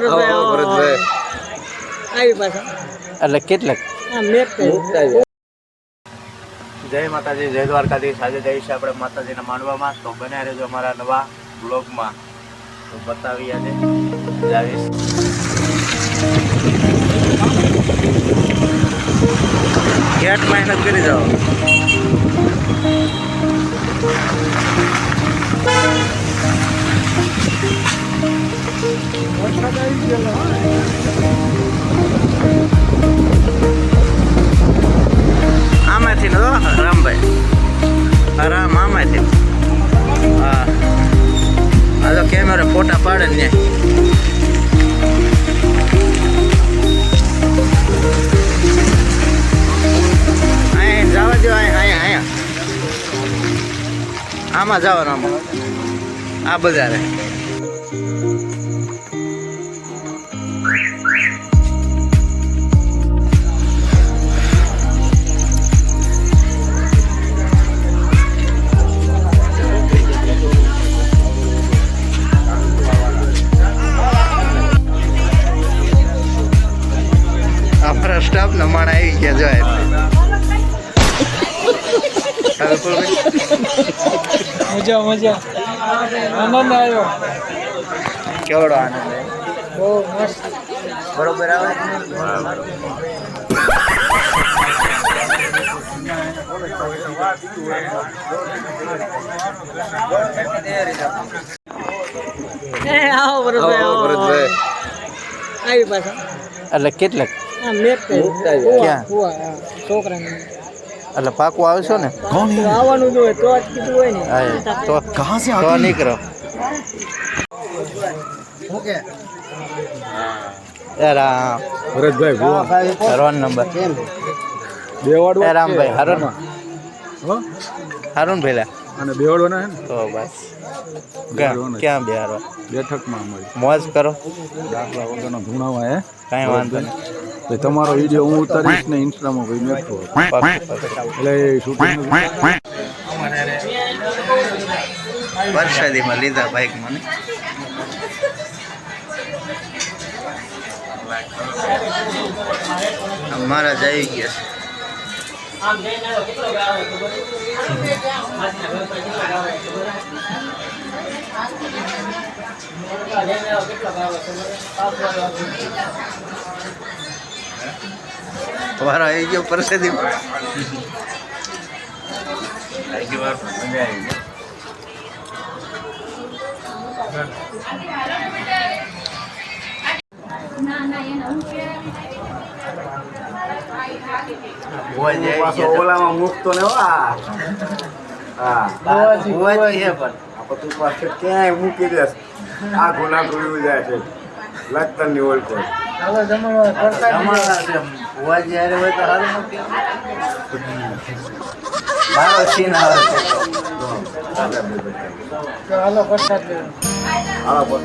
ભરતભાઈ આવો, પાછા. એટલે કેટલાક. જય માતાજી જય દ્વારકાધીશ. આજે છે આપણે માતાજીના માનવામાં તો બન્યા રહેજો અમારા નવા બ્લોગમાં. તો બતાવી આજે. જાવીશ ગેટ મહેનત કરી જાઓ આમાંથી નો રામભાઈ રામ આમાંથી. હા. આ તો કેમેરા ફોટા પાડે ને અહીંયા જવા દો અહીંયા અહીંયા. આમાં જવાનું આમાં. આ બજારે. અમારા સ્ટાફ ના માણા આવી ગયા જો મજા મજા. આનંદ આવ્યો. કેવડો આનંદ બહુ મસ્ત. બરોબર આવે? એ આવો ભરતભાઈ આવો, આવો, આવી પાછા. એટલે કેટલાક? એટલે પાકું આવશો ને? તો આવવાનું જોઈએ તો જ કીધું હોય ને. તો તો નીકળો. યાર આ ભરતભાઈ ભુવા. નંબર. બેવાડવા એ રામભાઈ હારું ને? હો? હારું ને પેલા અને બેવાડવાના હે ને? તો બસ. ક્યાં બેહારવા બેઠકમાં મોજ કરો. દાખલા વગરનો ધૂણાવા હે? કાંઈ વાંધો નહીં. તો તમારો વીડિયો હું ઉતારીશ ને ઇન્સ્ટામાં ભાઈ પાકું. એટલે શૂટિંગ વરસાદીમાં લીધા બાઈક મને. મારા જ આવી ગયા છે. વારો આવી ગયો પરસેદી ઓલામાં મૂકતો ને હા તું પાસે ક્યાંય મૂકી દેસ આ ગુના જોયું જાય છે. લખતરની ઓળખો. હવે જમણવાર કરતા મારો સીન આવે તો હાલો પ્રસાદ લેવો. આવા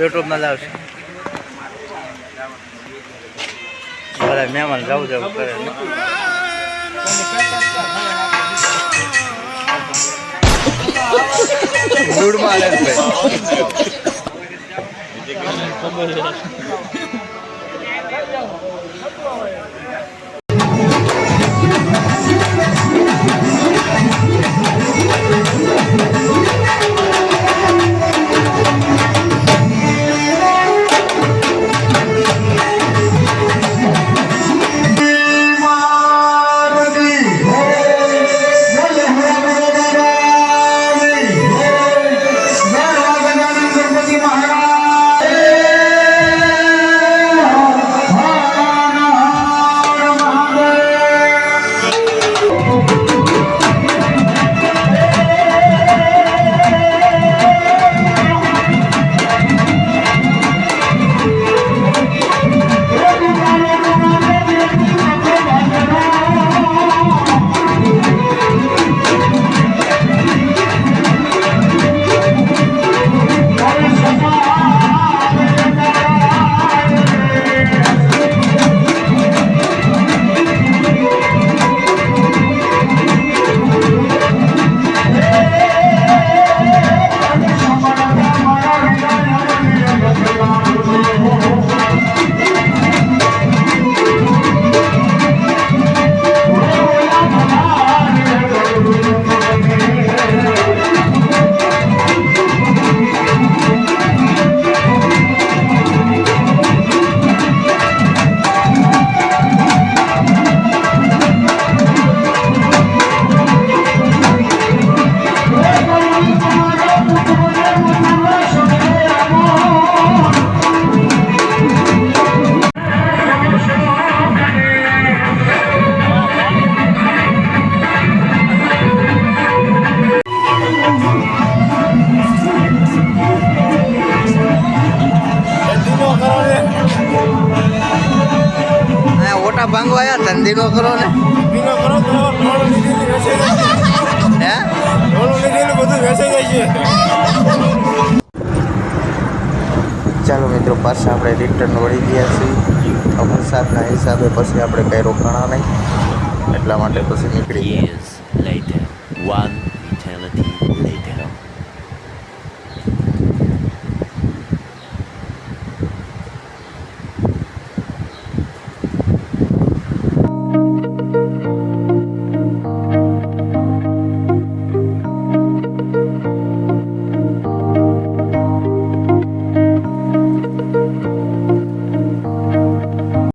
યુટ્યુબમાં જ આવશે બધા મહેમાન જવું જવું કરે મૂડમાં છે. ભાઈ ભાંગવા આયા ધંધી નો કરો ને બીનો કરો તો લોન લીધેલી વેચાઈ જાય હે લોન લીધેલું બધું વેચાઈ જાય છે ચાલો મિત્રો પાછા આપણે રિટર્ન વળી ગયા છીએ વરસાદના હિસાબે પછી આપણે કંઈ રોકાણા નહીં એટલા માટે પછી નીકળી ગયા